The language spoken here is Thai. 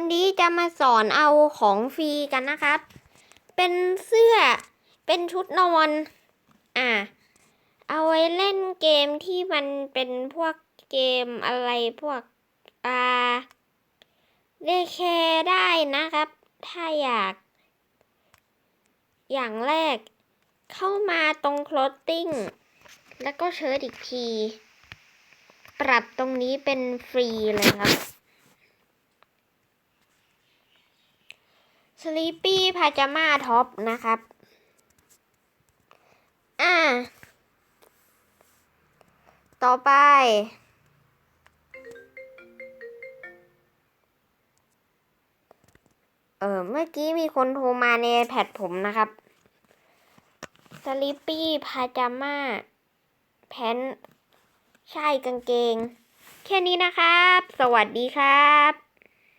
วันนี้จะมาสอนเอาของฟรีกันนะครับ เป็นเสื้อ เป็นชุดนอน อะเอาไว้เล่นเกมที่มันเป็นพวกเกมอะไรพวก อ่าเดแคร์ได้นะครับ ถ้าอยาก อย่างแรก เข้ามาตรง clothing แล้วก็เชิญอีกที ปรับตรงนี้เป็นฟรีเลยครับ Sleepy Pajama Top นะครับ อ่า ต่อไป เออเมื่อกี้มีคนโทรมาในแพดผมนะครับ Sleepy Pajama แพนใช่กางเกง แค่นี้นะครับ สวัสดีครับ